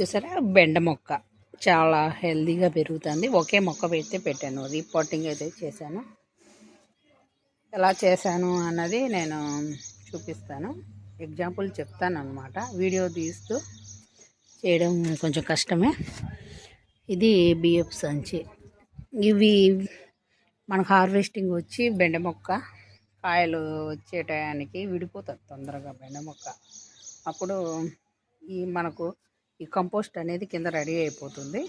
చూసారా? బెండ మొక్క. చాలా హెల్దీగా పెరుగుతుంది. ఒకే మొక్క పెడితే పెట్టాను. రిపోర్టింగ్ అయితే చేశాను. ఎలా చేశాను అన్నది నేను చూపిస్తాను. ఎగ్జాంపుల్ చెప్తాను అనమాట వీడియో తీస్తూ చేయడం కొంచెం కష్టమే. ఇది బియ్యపు సంచి. ఇవి మనకు హార్వెస్టింగ్ వచ్చి బెండ మొక్క కాయలు వచ్చే టయానికి విడిపోతుంది తొందరగా బెండ మొక్క. అప్పుడు ఈ మనకు ఈ కంపోస్ట్ అనేది కింద రెడీ అయిపోతుంది.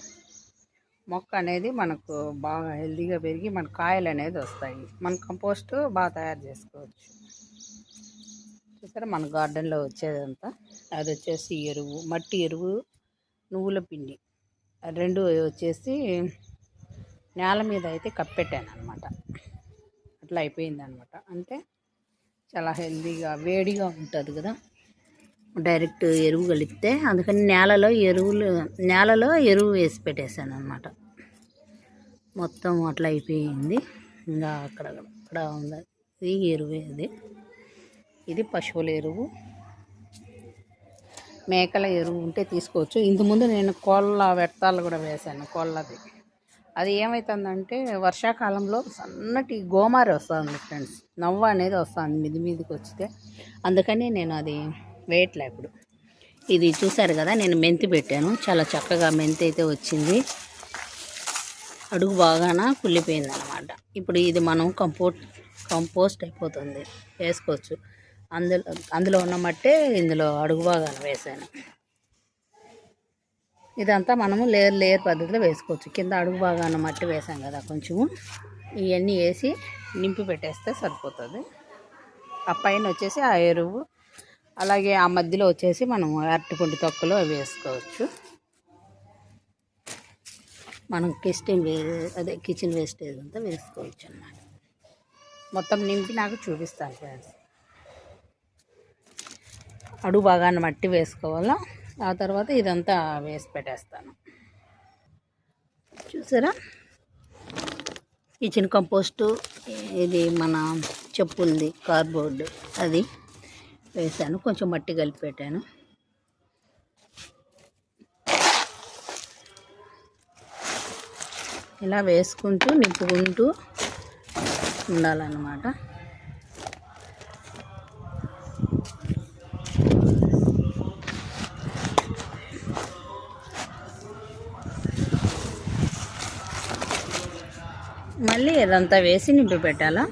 మొక్క అనేది మనకు బాగా హెల్దీగా పెరిగి మన కాయలు అనేది వస్తాయి. మన కంపోస్ట్ బాగా తయారు చేసుకోవచ్చు. చూసారా మన గార్డెన్లో వచ్చేదంతా? అది వచ్చేసి ఎరువు మట్టి ఎరువు నువ్వుల పిండి. రెండు వచ్చేసి నేల మీద అయితే కప్పెట్టాను అనమాట అట్లా అయిపోయింది అనమాట అంటే చాలా హెల్తీగా వేడిగా ఉంటుంది కదా? డైరెక్ట్ ఎరువు కలిపితే అందుకని నేలలో ఎరువులు నేలలో ఎరువు వేసి పెట్టేశాను అనమాట మొత్తం అట్లా అయిపోయింది. ఇంకా అక్కడ అక్కడ ఉంది. ఇది ఎరువే ఇది ఇది పశువుల ఎరువు. మేకల ఎరువు ఉంటే తీసుకోవచ్చు. ఇంతకుముందు నేను కోళ్ళ వ్యర్థాలు కూడా వేశాను కోళ్ళది. అది ఏమవుతుందంటే వర్షాకాలంలో సన్నటి గోమారి వస్తుంది ఫ్రెండ్స్. నవ్వ అనేది వస్తుంది మిది మీదకి వచ్చితే అందుకని నేను అది వేయట్లే ఇప్పుడు. ఇది చూసారు కదా నేను మెంతి పెట్టాను. చాలా చక్కగా మెంతి అయితే వచ్చింది. అడుగు బాగాన కుళ్ళిపోయింది అనమాట ఇప్పుడు ఇది మనం కంపోస్ట్ కంపోస్ట్ అయిపోతుంది. వేసుకోవచ్చు. అందులో అందులో ఉన్న మట్టే ఇందులో అడుగు బాగాన వేసాను. ఇదంతా మనము లేయర్ లేయర్ పద్ధతిలో వేసుకోవచ్చు. కింద అడుగు బాగాన మట్టి వేసాం కదా కొంచెము. ఇవన్నీ వేసి నింపి పెట్టేస్తే సరిపోతుంది. ఆ పైన వచ్చేసి ఆ ఎరువు అలాగే ఆ మధ్యలో వచ్చేసి మనం అరటిపండు తొక్కలు అవి వేసుకోవచ్చు. మనం కిచెన్ వే అదే కిచెన్ వేస్టేజ్ అంతా వేసుకోవచ్చు అన్నమాట. మొత్తం నింపి నాకు చూపిస్తాను ఫ్రెండ్స్. అడుగు బాగాన మట్టి వేసుకోవాలా? ఆ తర్వాత ఇదంతా వేసి పెట్టేస్తాను. చూసారా? కిచెన్ కంపోస్టు ఇది మన చెప్పుంది కార్బోర్డు అది. వేసాను. కొంచెం మట్టి కలిపి పెట్టాను ఇలా వేసుకుంటూ నింపుకుంటూ ఉండాలన్నమాట. మళ్ళీ ఇదంతా వేసి నింపి పెట్టాలా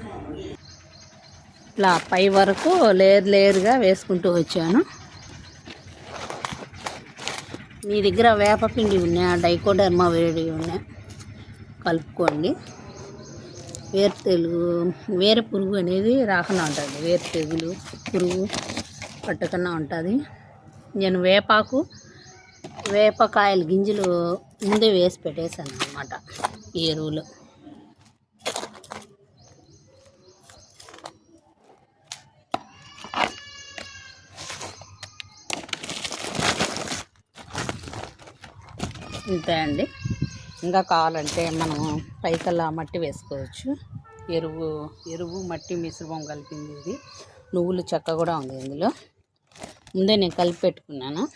ఇట్లా పై వరకు లేయర్ లేయర్గా వేసుకుంటూ వచ్చాను. మీ దగ్గర వేపపిండి ఉన్నాయా? డైకోడర్మా వేడి ఉన్నాయా. కలుపుకోండి. వేరు తెలుగు వేరే పురుగు అనేది రాకుండా ఉంటుంది. వేరు తెగులు పురుగు పట్టకుండా ఉంటుంది. నేను వేపాకు వేపకాయల గింజలు ముందే వేసి పెట్టేశాను అనమాట ఈ ఎరువులు. ఇంతే అండి ఇంకా కావాలంటే మనం పైకల్లా మట్టి వేసుకోవచ్చు. ఎరువు ఎరువు మట్టి మిశ్రమం కలిపింది ఇది. నువ్వులు చెక్క కూడా ఉంది ఇందులో. ముందే నేను కలిపి పెట్టుకున్నాను.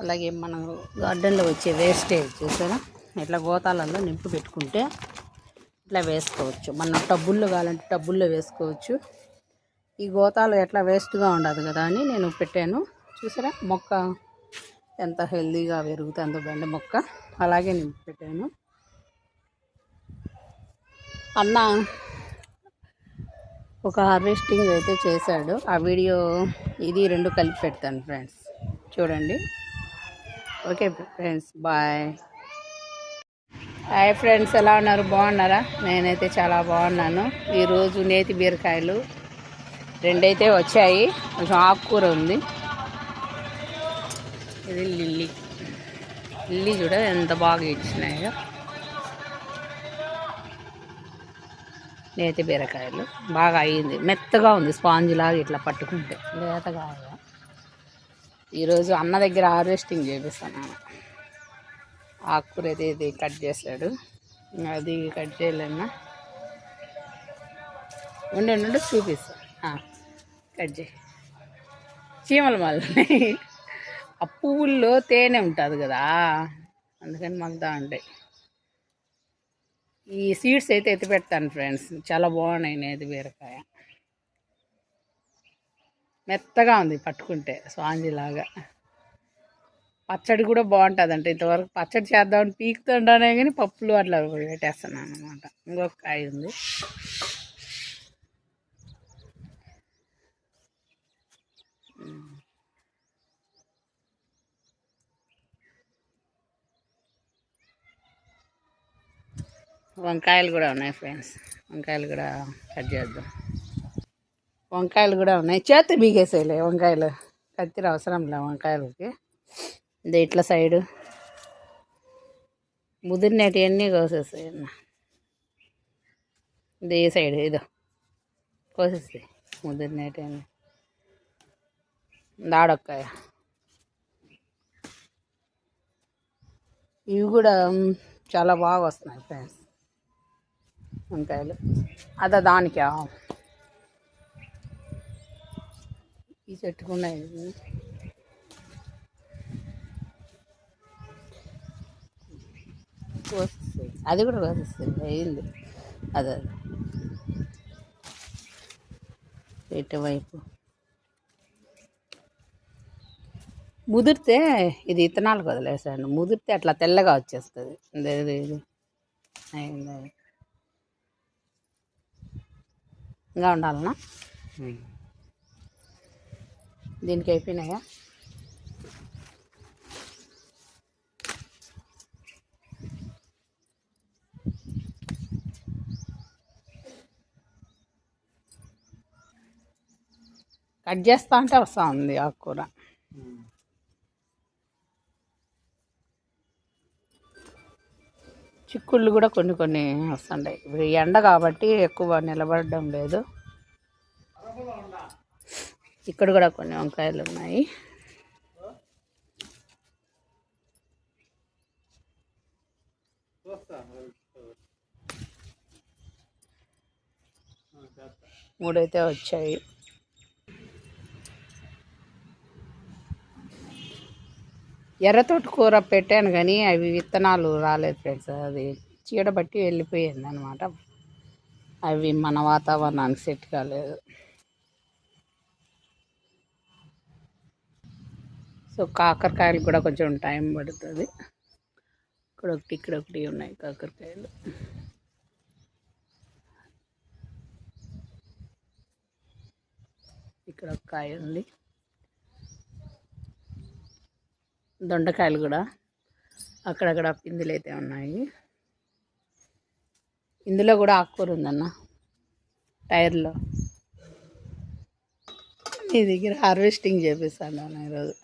అలాగే మనం గార్డెన్లో వచ్చే వేస్టేజ్ చూసారా? ఇట్లా గోతాలలో నింపు పెట్టుకుంటే ఇట్లా వేసుకోవచ్చు. మనం టబ్బుల్లో కావాలంటే టబ్బుల్లో వేసుకోవచ్చు. ఈ గోతాలు ఎట్లా వేస్ట్గా ఉండదు కదా అని నేను పెట్టాను. చూసారా? మొక్క ఎంత హెల్దీగా పెరుగుతుందో బెండ మొక్క అలాగే నింపి పెట్టాను అన్న ఒక హార్వెస్టింగ్ అయితే చేశాడు. ఆ వీడియో ఇది రెండు కలిపి పెడతాను ఫ్రెండ్స్. చూడండి. Okay friends bye. Hi friends ఎలా ఉన్నారు? బాగున్నారా? నేనైతే చాలా బాగున్నాను. ఈరోజు నేతి బీరకాయలు రెండైతే వచ్చాయి. కొంచెం ఆకుకూర ఉంది. ఇది లిల్లీ. లిల్లీ చూడ ఎంత బాగా ఇచ్చినాయో. నేతి బీరకాయలు. బాగా అయ్యింది మెత్తగా ఉంది. స్పాంజ్ లాగా ఇట్లా పట్టుకుంటే. లేతగా ఈరోజు అన్న దగ్గర హార్వెస్టింగ్ చేపిస్తాను ఆకుకూర అయితే ఇది కట్ చేశాడు. అది కట్ చేయలేనా ఉండి ఉండి చూపిస్తా. కట్ చేయి. చీమలు మళ్ళీ ఆ పువ్వుల్లో తేనె ఉంటుంది కదా. అందుకని మగ్గుతా ఉంటాయి ఈ సీడ్స్ అయితే ఎత్తి పెడతాను ఫ్రెండ్స్. చాలా బాగున్నాయి నేది బీరకాయ. మెత్తగా ఉంది పట్టుకుంటే స్వాంజీ లాగా. పచ్చడి కూడా బాగుంటుందంట. ఇంతవరకు పచ్చడి చేద్దామని పీకుతుండానే కానీ పప్పులు అట్లా పెట్టేస్తున్నాను అనమాట ఇంకొక కాయ ఉంది. వంకాయలు కూడా ఉన్నాయి ఫ్రెండ్స్. వంకాయలు కూడా కట్ చేద్దాం. వంకాయలు కూడా ఉన్నాయి. చేతి బీగేసేయలే వంకాయలు. కత్తిర అవసరంలే వంకాయలకి. ఇది ఇట్లా సైడు. ముదిరినటివన్నీ కోసేస్తాయి అన్న ఇది ఈ సైడ్ ఇదో. కోసేస్తాయి ముదిరినటివన్నీ దాడొక్కాయ ఇవి కూడా చాలా బాగా వస్తున్నాయి ఫ్రెండ్స్. వంకాయలు. అదా దానికా? ఈ చెట్టుకు ఉన్నాయి అది కూడా కోసేస్తుంది అయింది. అదే అదే. ఇటువైపు ముదిరితే ఇది ఇత్తనాలకు వదిలేసాను ముదిరితే అట్లా తెల్లగా వచ్చేస్తుంది. ఇది ఇది? ఇది అయింది అది. ఇంకా ఉండాలనా? దీనికి అయిపోయినాయా? కట్ చేస్తా అంటే వస్తూ ఉంది ఆకుకూర చిక్కుళ్ళు కూడా కొన్ని కొన్ని వస్తుంటాయి. ఇప్పుడు ఎండ కాబట్టి ఎక్కువ నిలబడడం లేదు. ఇక్కడ కూడా కొన్ని వంకాయలు ఉన్నాయి. మూడైతే వచ్చాయి. ఎర్రతోటి కూర పెట్టాను కానీ అవి విత్తనాలు రాలేదు ఫ్రెండ్స్. అది చీడబట్టి వెళ్ళిపోయింది అనమాట అవి మన వాతావరణానికి సెట్ కాలేదు. సో కాకరకాయలు కూడా కొంచెం టైం పడుతుంది. ఇక్కడ ఒకటి ఇక్కడ ఒకటి ఉన్నాయి కాకరకాయలు. ఇక్కడ ఒక కాయ ఉంది. దొండకాయలు కూడా అక్కడక్కడ పిందులు అయితే ఉన్నాయి. ఇందులో కూడా ఆకుకూర ఉందన్న టైర్లో. మీ దగ్గర హార్వెస్టింగ్ చేపిస్తాను అన్న ఈరోజు.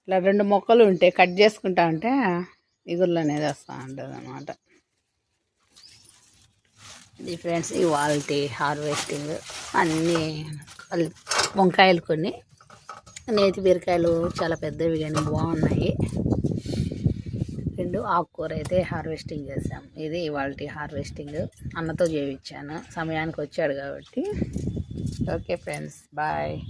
ఇట్లా రెండు మొక్కలు ఉంటే కట్ చేసుకుంటా ఉంటే ఇగుర్లు అనేది వస్తూ ఉంటుంది అన్నమాట ఇది ఫ్రెండ్స్ ఇవాళ హార్వెస్టింగ్ అన్నీ వంకాయలు కొన్ని. నేతి బీరకాయలు చాలా పెద్దవి కానీ బాగున్నాయి. రెండు ఆకుకూర అయితే హార్వెస్టింగ్ చేసాం ఇది ఇవాళ హార్వెస్టింగ్. అన్నతో చేయించాను. సమయానికి వచ్చాడు కాబట్టి. Okay friends bye.